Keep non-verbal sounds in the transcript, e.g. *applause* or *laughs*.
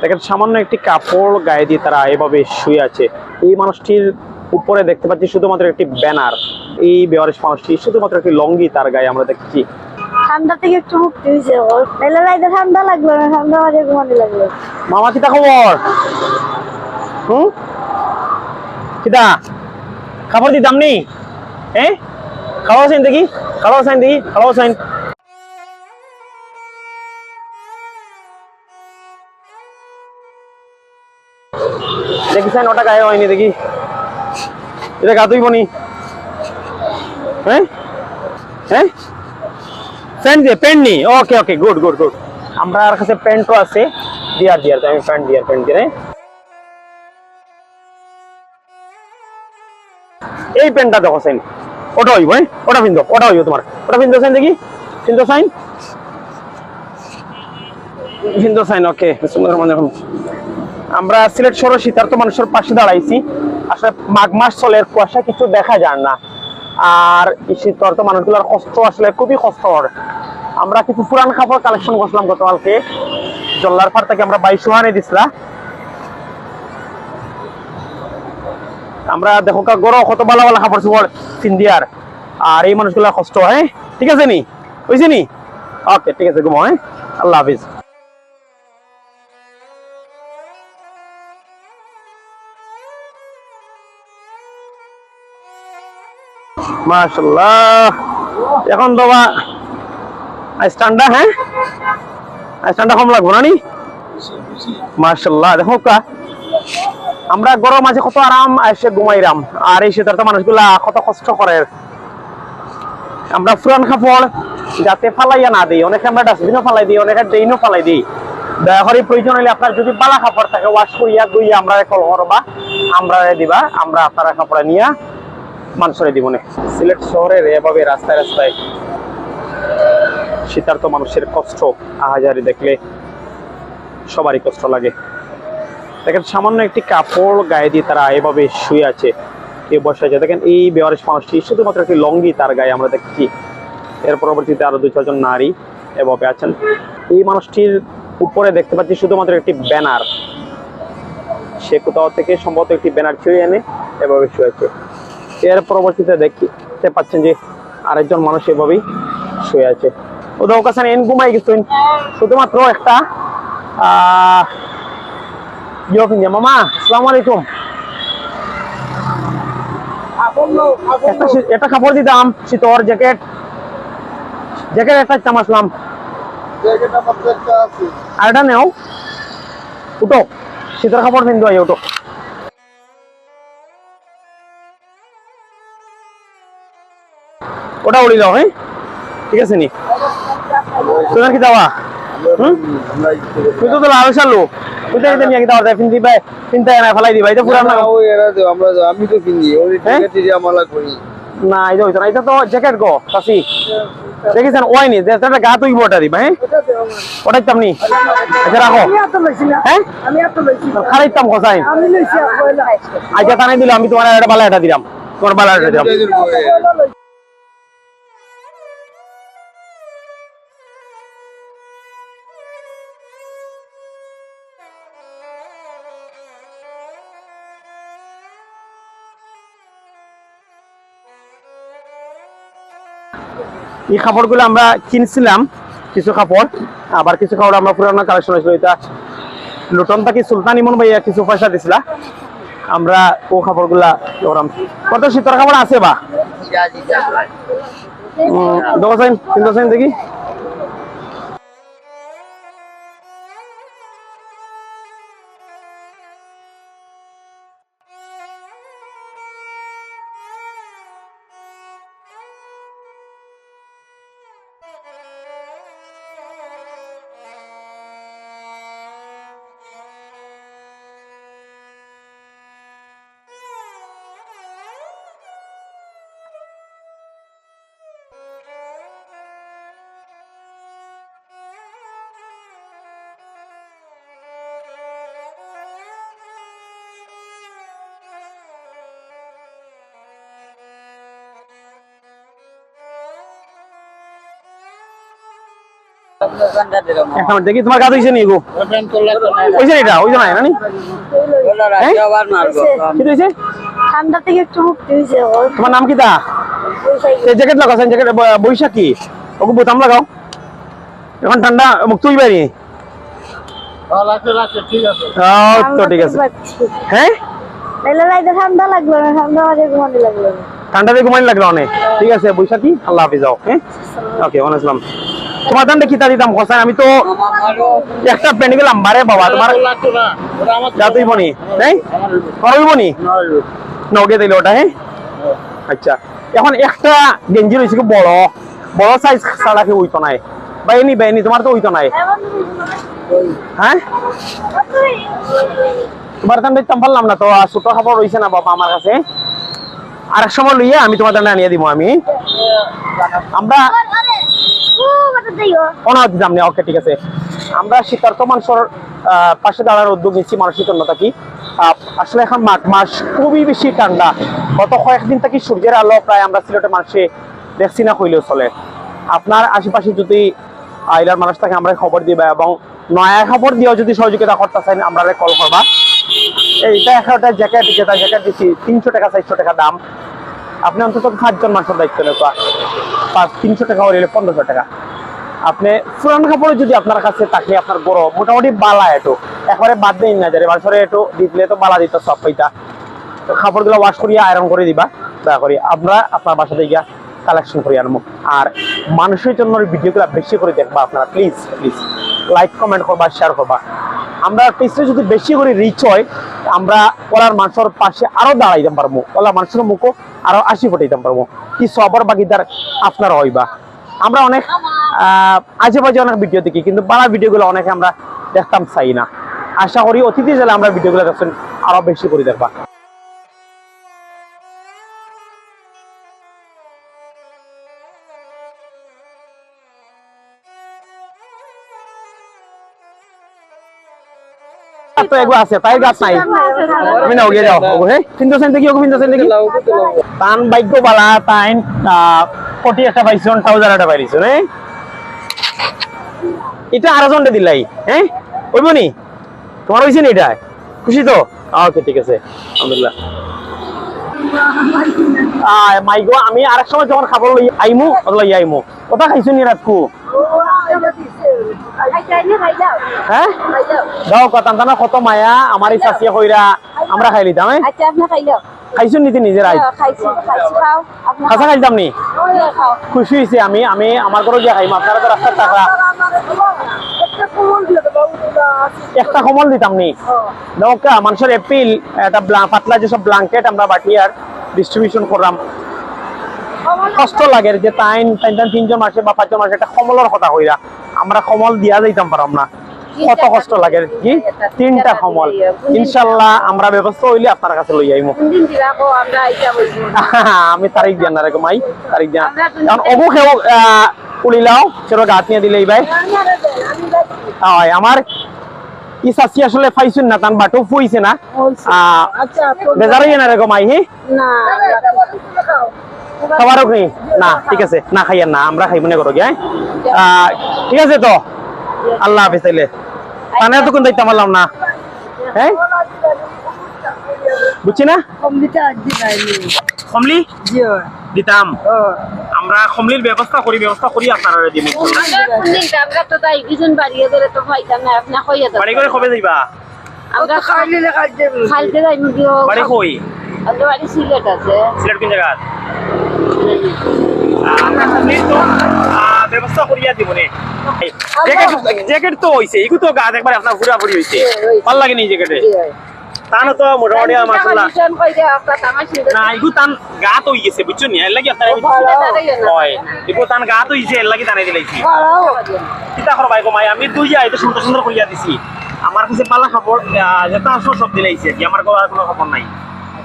দেখেন সামান্য একটি কাপড় গায়ে দিয়ে তারা এভাবে শুয়ে আছে। এই মানুষটির উপরে দেখতে পাচ্ছি শুধুমাত্র একটি ব্যানার। এই বেওয়ারিশ মানুষটি শুধুমাত্র একটি লঙ্গি তার গায়ে আমরা দেখছি। ঠান্ডা থেকে একটু মুক্তি হয়েছে। ওর রাইতে ঠান্ডা লাগল না? ঠান্ডা মাঝে ঘুমানি লাগল। মামা কিতা খবর? হুম? কিতা খাবার দিতাম নি? হ্যাঁ? খাওয়া সাইন দেখি খাওয়া সাইন দেখি খাওয়া সাইন দেখি সাইন ওটা গায়ে হয়নি, দেখি। এটা গা তুই বনি। হ্যাঁ? হ্যাঁ? প্যান্ট দিয়ে প্যান্ট নি? Okay okay good good good আমরা আর কাছে প্যান্টও আছে। দিয়ার দিয়ার আমি প্যান্ট দিয়ার প্যান্ট দিয়ে এই প্যান্টটা দেখো সাইন ওটা হইব হ্যাঁ? ওটা পিন্ধো, ওটা হইব তোমার। ওটা পিন্ধো সাইন দেখি। পিন্ধো সাইন পিন্ধো সাইন ওকে সুন্দর মানে আমরা সিলেট শহর শীতার্থ মানুষের পাশে দাঁড়াইছি। আসলে মাঘ মাস চলে কুয়াশা কিছু দেখা যায় না। আর শীতার্থ মানুষগুলোর কষ্ট আসলে খুবই কষ্ট হয় আমরা কিছু পুরান কাপড় কালেকশন করছিলাম গতকালকে। জল্লার ফার থেকে আমরা বাইশ ওয়ানে দিছিলাম আমরা দেখো কা গরো কত ভালো ভালো কাপড় চোপড় পিন্দিয়ার আর এই মানুষগুলা কষ্ট, হয়? ঠিক আছে নি? বুঝছি নি? ওকে, ঠিক আছে ঘুমো হ্যাঁ? আল্লাহ হাফিজ। মাশাল্লাহ এখন হ্যাঁ? মাশাল্লাহ দেখো কা, আমরা গরম আছে কত আরাম এসে ঘুমাইরাম। আর এই শীতার্থ মানুষগুলা কত কষ্ট করে। আমরা পুরান কাপড় যাতে ফালাইয়া না দিই, অনেকে আমরা ডাস্টবিনও ফালাই দিই, অনেকে ড্রেনও ফালাই দিই। দয়া প্রয়োজন হলে আপনার যদি বালা কাপড় থাকে ওয়াশ করিয়া দুইয়া আমরা কল করবা আমরা দিবা, আমরা আপনারা কাপড় নিয়া মানুষরে দিব সিলেট শহরের এভাবে রাস্তায় রাস্তায় শীতার্থ মানুষের কষ্ট আহাজারি দেখলে সবারই কষ্ট লাগে। দেখেন, সামান্য একটি কাপড় গায়ে দিয়ে তারা এভাবে শুয়ে আছে, কেউ বসে আছে। দেখেন, এই বেওয়ারিশ মানুষটি শুধুমাত্র একটি লঙ্গি তার গায়ে আমরা দেখছি। এর পরবর্তীতে আরও দুই ছজন নারী এভাবে আছেন। এই মানুষটির উপরে দেখতে পাচ্ছি শুধুমাত্র একটি ব্যানার। সে কোথাও থেকে সম্ভবত একটি ব্যানার ছিঁড়ে এনে এভাবে শুয়েছে এর পরবর্তীতে দেখতে পাচ্ছেন যে আরেকজন মানুষ এভাবেই শুয়ে আছে। ও দৌকাসান এন ঘুমাই গেছেন শুধুমাত্র একটা ইয়ে মামা আসসালামু আলাইকুম। কাপড় দিতাম শীতর জ্যাকেট। জ্যাকেট একটা দিতাম আসলাম। আর এটা নেও। উঠো। শীতের কাপড় পিন্ধু আই উঠো। ওটা উড়ি দাও হ্যাঁ? ঠিক আছে নি? তোমার কি দাওয়া? হুম? তুই তো তো লাল সালু তুই তো নিয়ে কি দাওয়া পিন্দি ভাই পিন্তা না ফেলাই দিবা এটা পুরান না আমরা আমি তো কিনি ওই হ্যাঁ? টিকিট আমালা করি। না এটা হইতো না এটা তো জ্যাকেট গো কাশি দেখেছেন ওয়াইনি এটা গা তুই ওটা দিবা হ্যাঁ? ওটাই তামনি আচ্ছা রাখো। হ্যাঁ? তাম আচ্ছা দিলাম আমি তোমার একটা বালা এটা দিলাম। তোমার বালা এটা দিলাম। এই কাপড়গুলো আমরা কিনছিলাম কিছু কাপড় আবার কিছু কাপড় আমরা পুরানো কালেকশন হয়েছিল। এটা লুটন থাকি সুলতান ইমন ভাইয়া কিছু পয়সা দিছিল। আমরা ও কাপড়গুলা ওরম। কত শীতর কাপড় আছে বা? দেখি। মিনিট দেখি তোমার কাজ হয়েছে নি গো? হয়েছে এটা? হয়েছে নাই নানি হ্যাঁ? কি হয়েছে ঠান্ডা থেকে একটু মুক্তি ওর তোমার নাম কি তা? এই জ্যাকেট লাগাছেন জ্যাকেট বৈশাখ। কি ওকে বোতাম লাগাও। এখন ঠান্ডা মুক্ত হইবে নি? ঠিক আছে তো ঠিক আছে। হ্যাঁ? ঠান্ডা লাগল না ঠান্ডা ঘুমানি লাগল ঠান্ডাতে ঘুমাই লাগল অনেক। ঠিক আছে বৈশাখী আল্লাহ হাফিজ হ্যাঁ? ওকে ওয়ালাইকুম তোমার দামটা কি তা দিতাম? আমি তো একটা প্যান্ট গেলাম। বারে বাবা, তোমার বনি করবি বনি? নগে দিলে ওটা হ্যাঁ আচ্ছা। এখন একটা গেঞ্জি রয়েছে বড়? বড় সাইজ নাই? বাইনি বাইনি তোমার তো নাই? হ্যাঁ? তোমার দাম দিতাম, পারলাম না তো ছোট খাবার রয়েছে না বাবা আমার কাছে। আর এক সময় লইয়া আমি তোমার আনিয়ে দিব আমি। আমরা আমরা পাশে দাঁড়ার উদ্যোগ নিচ্ছি মানসিক আহ, আসলে এখন মাঘ মাস খুবই বেশি ঠান্ডা। গত কয়েকদিন থেকে সূর্যের আলো প্রায় আমরা মানুষে দেখছি না হইলেও চলে। আপনার আশেপাশে যদি আইলার মানুষ থাকে আমরা খবর দিবা এবং নয়া খবর দিয়েও যদি সহযোগিতা করতে চান আমরা কল করবা। এইটা একটা জ্যাকেট যেটা জ্যাকেট দিচ্ছি তিনশো টাকা চারশো টাকা দাম। আপনি অন্তত পাঁচজন মানুষের দায়িত্ব নেবা পাঁচ তিনশো টাকা হলে পনেরোশো টাকা। আপনি পুরান কাপড় যদি আপনার কাছে থাকে, আপনার বড়, মোটামুটি বালা এটো। একবারে বাদ দেই না যারে বছরে এটো দিলে তো বালা দিত সব পাইতা। তো কাপড়গুলো ওয়াশ করিয়া আয়রন করে দিবা, দয়া করি। আমরা আপনার বাসাতে গিয়া কালেকশন করি আনব আর মানুষের জন্য ভিডিওগুলো বেশি করে দেখবা আপনারা প্লিজ প্লিজ লাইক কমেন্ট করবা শেয়ার করবা। আমরা পেজটা যদি বেশি করে রিচ হয় আমরা ওলার মানুষের পাশে আরও দাঁড়াইতে পারব। ওলা মানুষের মুখও আরও আসি ফুটাইতে পারব। কি সবার বাকিদার আপনার হইবা। আমরা অনেক বাজে অনেক ভিডিও দেখি, কিন্তু বাংলা ভিডিওগুলো অনেকে আমরা দেখতাম চাই না। আশা করি অতিথি জেলা আমরা ভিডিওগুলো দেখছেন, আরও বেশি করে দেখবা। তো এগুলো আছে তাই গাছ নাই। আমি না ওগে যাও ওগে হে সেন দেখি ওগে সেন দেখি তান ভাগ্য বালা তাইন কোটি একটা পাইছন থাউজেন্ড একটা পাইছো রে এটা আরও জনটা দিলাই হ্যাঁ ওইব নি তোমার হয়েছে নি এটা খুশি তো? ওকে ঠিক আছে। আলহামদুলিল্লাহ। মাইগো আমি আরেক সময় যখন খাবার লই আইমু লই আইমু। কথা খাইছো নি রাতকু হ্যাঁ? দাও কথা না কত মায়া আমার কইরা। আমরা খাই লিতাম হ্যাঁ আচ্ছা আপনি খাইলেও খাইছো নিতে নিজের আই খাইছি খাইছি আপনি খাসা খাইতাম নি? খুশি হয়েছে আমি আমি আমার ঘরে গিয়ে খাইম আপনারা তো রাস্তার টাকা একটা কমল দিতাম নি? নৌকা মানুষের এপ্রিল একটা ব্লা- পাতলা যেসব ব্লাঙ্কেট আমরা বাটিয়ার ডিস্ট্রিবিউশন করলাম কষ্ট লাগে যে তাইন তাইন তাইন তিনজন মাসে বা পাঁচজন মাসে একটা কমলের কথা কইরা। আমরা কমল দিয়া যাইতাম পারাম না। কত কষ্ট লাগে কি? তিনটা কমল। ইনশাল্লাহ আমরা ব্যবস্থা হইলে আপনার কাছে লই আইমু। *laughs* আমি তারিখ দিয়া না রেখো মাই তারিখ দিয়া। কারণ অবু খেও উলিলাও সেটা গাত নিয়ে দিলেই ভাই। হয় আমার ই চাচি আসলে পাইছুন না তান বাটো ফুইছে না। আচ্ছা বেজারই না রেখো মাই হি? না খাবারও নেই না ঠিক আছে না খাইয়েন না আমরা খাই মনে করো গিয়ে আহ, ঠিক আছে তো? আল্লাহ হাফিজ তাইলে। তানে তো কোন দায়িত্ব মারলাম না। হ্যাঁ? বুঝছি না? কমলি? দিতাম। আমরা কমলির ব্যবস্থা করি ব্যবস্থা করি আপনারা দিব আমরা তো তাই বিজন বাড়িয়ে তো না আপনি বাড়ি করে কবে যাইবা? আমরা খাইলে খাইতে যাই বাড়ি কই? আমরা বাড়ি সিলেট আছে। সিলেট কোন জায়গা আমরা তো ব্যবস্থা করিয়া দিব নে। জ্যাকেট জ্যাকেট তো হইছে ইগু তো গা একবার আপনার ঘুরা ঘুরি হইছে। ভালো লাগে নি জ্যাকেটে? তানো তো মোটামুটি মাশাআল্লাহ কন্ডিশন কই দে আপনার তামাশি না ইগু তান গা তো হইছে বুঝছ নি? এর লাগি আপনার হয়। ইগু তান গা তো হইছে এর লাগি তানাই দিলাইছি কিতা করবা গো মাই? আমি দুই আইতে সুন্দর সুন্দর করিয়া দিছি। আমার কাছে পালা খবর যেটা আসো সব দিলাইছে কি। আমার কোনো খবর নাই।